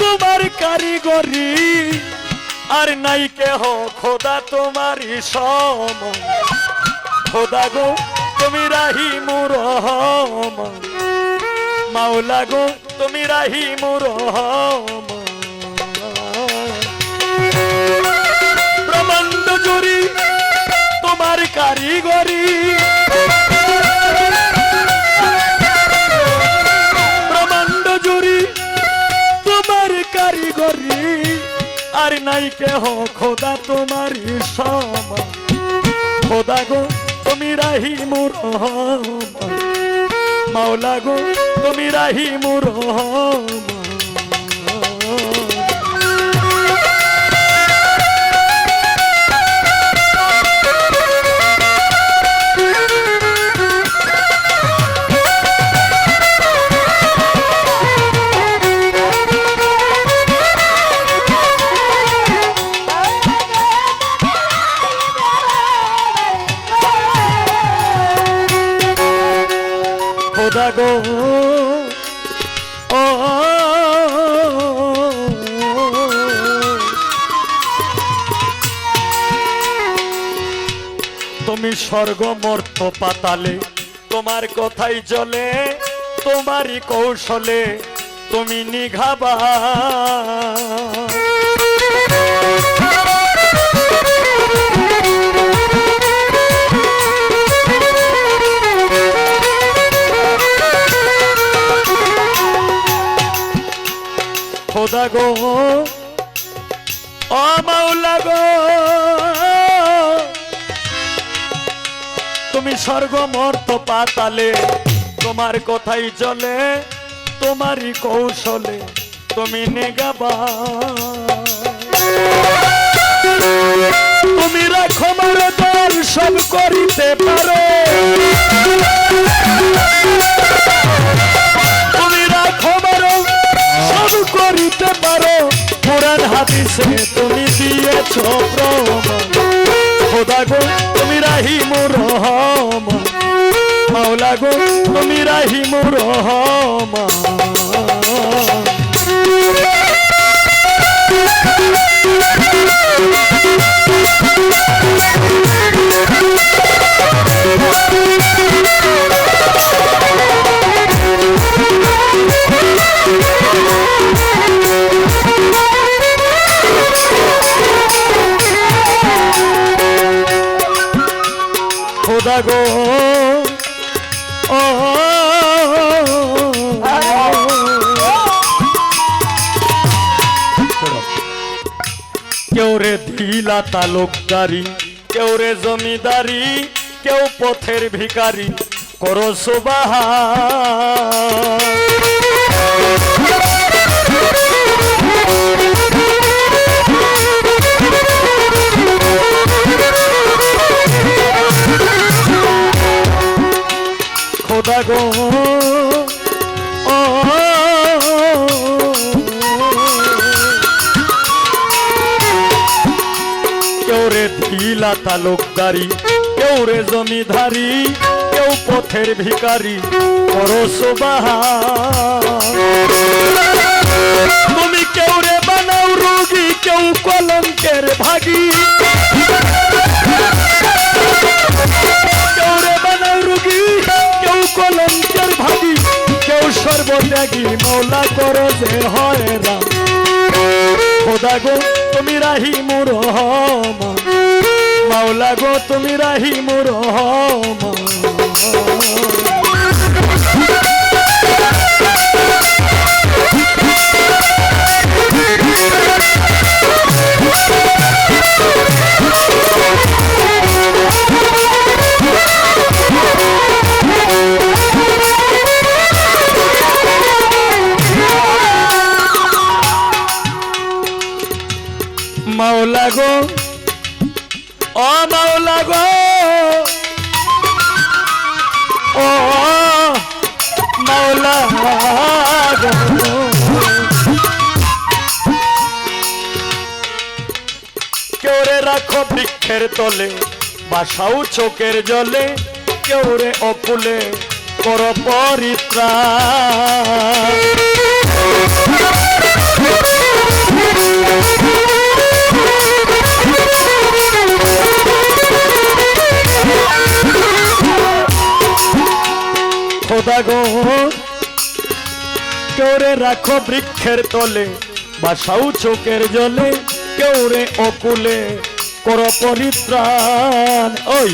তোমার কারিগরি, আর নাই কেহ, খোদা তোমারই সম। খোদা গো, তুমি রাহি মুর মাওলা গো, তুমি রাহি মুর ব্রহ্মাণ্ড জুড়ি তোমার কারিগরি নাই কেহ খোদা তোমার খোদা গো তুমি রাহি মুর মাওলা গো তুমি রাহি মুর তুমি স্বর্গ মর্ত পাতালে তোমার কথাই চলে তোমারই কৌশলে তুমি নিঘাবা গো ও মাওলা গো তুমি স্বর্গ মর্ত পাতালে, তোমার কথাই চলে, তোমারই কৌশলে, তুমি নেগাবা তুমি রাখো মার সব করিতে পারো। হাদিসে তুমি দিয়েছ প্রমাণ। খোদা গো তুমি রাহি মোর মাওলা গো তুমি রাহি মোর খোদা গো কেউ রে ঢিলা তালুকদারি কেউ রে জমিদারি কেউ পথের ভিকারি করো সুবাহা তালুকদারি কেউ রে জমিধারি, কেউ পথের ভিকারি তুমি কেউ রে বানাও রোগী, কেউ কলঙ্কের ভাগী। কেউ রে বানাও রুগী, কেউ কলঙ্কের ভাগি। কেউ সর্বত্যাগী, মৌলা করো যে হয় রাম। খোদা গো, তুমি রাহি মুর মাওলা গো তুমি রাহিম রহমান মাওলা গো ও মাওলা গো। ও মাওলা গো। কেউ রে রাখো বৃক্ষের তলে বাসাও চোখের জলে। কেউ রে অকুলে কর পরিত্রাণ খোদা গো। কেউ রে রাখো বৃক্ষের তলে বাসাও চোখের জলে কেউ রে অকুলে কর পরিত্রাণ। ওই।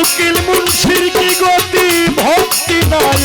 উকিল মুন্সির কি গতি? ভক্তি নাই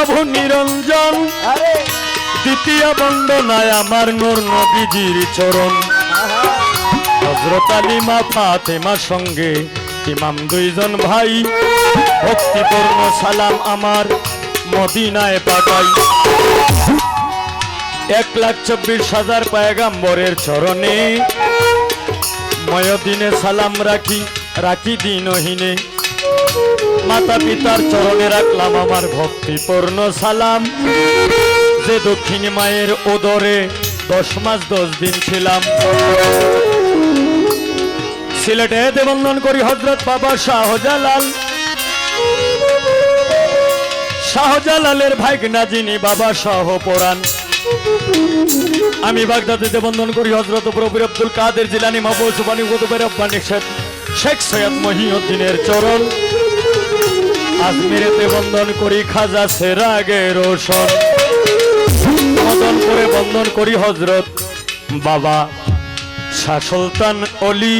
প্রভু নিরঞ্জন। দ্বিতীয় বন্দনায় আমার নূর নবীজির চরণ। হজরত আলিমা ফাতেমা সঙ্গে ইমাম দুইজন ভাই ভক্তিপূর্ণ সালাম আমার মদিনায় পাঠাই। এক লাখ চব্বিশ হাজার পায়গাম্বরের চরণে ময়দিনে সালাম রাখি রাখি দিনহীনে। মাতা পিতার চরণে রাখলাম আমার ভক্তিপূর্ণ সালাম। যে দক্ষিণী মায়ের ওদরে দশ মাস দশ দিন ছিলাম। সিলেটে দেবন্দন করি হজরত বাবা শাহজালাল। শাহজালালের ভাইগনা যিনি বাবা শাহ পরাণ আমি বাগদাদে দেবন্দন করি হজরত প্রবীর আব্দুল কাদের জিলানি মাহবুব সুবানি কুতুবের আব্বানি শেখ সৈয়দ মহিউদ্দিনের চরণ। আজমিরেতে বন্ধন করি, খাজা সেরাগে রোশন। বন্ধন করে বন্ধন করি হজরত বাবা শাহ সুলতান অলি।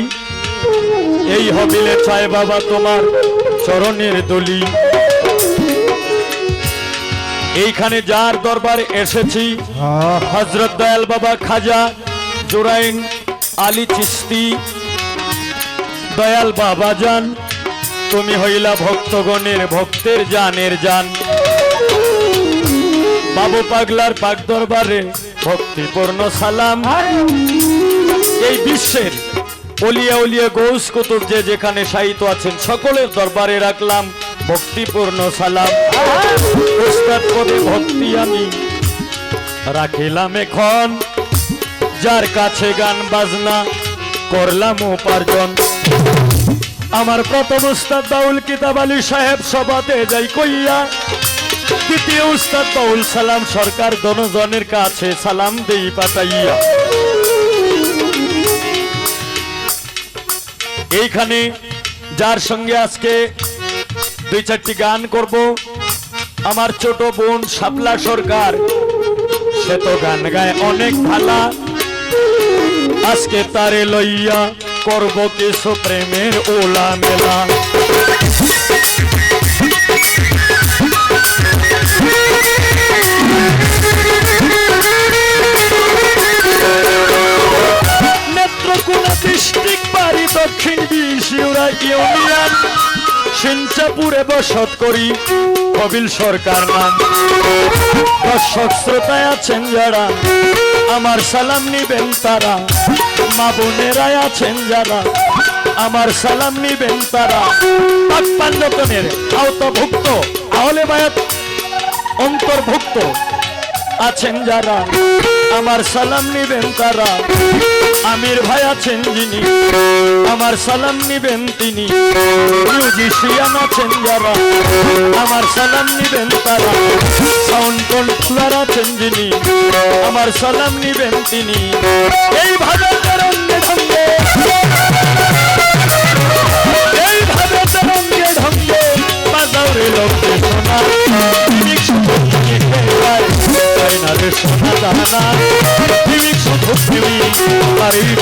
এই হবিলে চায় বাবা তোমার চরণের দলি। এইখানে যার দরবারে এসেছি, হজরত দয়াল বাবা, খাজা জোরাইন আলী চিস্তি, দয়াল বাবা যান। তুমি হইলা ভক্তগণের ভক্তের জানের জান। বাবু পাগলার পাক দরবারে ভক্তিপূর্ণ সালাম। এই বিশ্বের অলিয়া অলিয়া গৌস কুতুব যে যেখানে সাহিত্য আছেন, সকলের দরবারে রাখলাম ভক্তিপূর্ণ সালাম। পদে ভক্তি আমি রাখিলাম এখন। যার কাছে গান বাজনা, করলাম উপার্জন। আমার প্রথম উস্তাদ বাউল কিতাব আলী সাহেব সভাতে যাই কইয়া, দ্বিতীয় উস্তাদ বাউল সালাম সরকার দনজনের কাছে সালাম দেই পাতাইয়া এইখানে যার সঙ্গে আজকে দুই চারটি গান করব, আমার ছোট বোন শাপলা সরকার, সে তো গান গায় অনেক ভালা, আজকে তারে লইয়া করব কিছু প্রেমের ওলা মেলা। নেত্রকোনা ডিস্ট্রিক্ট বাড়ি দক্ষিণ বিশিউরা ইউনিয়ন সিঞ্চাপুরে বসত করি কবিল সরকার নাম। দর্শক শ্রোতায় আছেন যারা। আমার সালাম নিবেন তারা। মা বোনেরাই আছেন যারা, আমার সালাম নিবেন তারা। পাক পাঞ্জতনের আওতাভুক্ত, আহলে বায়াত অন্তর্ভুক্ত। আছেন যারা, আমার সালাম নিবেন তারা। আমির ভাই আছেন যিনি, আমার সালাম নিবেন তিনি। মিউজিশিয়ান আছেন যারা, আমার সালাম নিবেন তারা। সাউন্ড কন্ট্রোলার আছেন যিনি, আমার সালাম নিবেন তিনি। এই এইভাবে তরঙ্গে ঢঙ্গে এইভাবে তরঙ্গে ঢঙ্গে বাজাও রে লোকে শোনা চায় না রে সোনা দানা। পৃথিবী শুধু প্রেমিক আমারই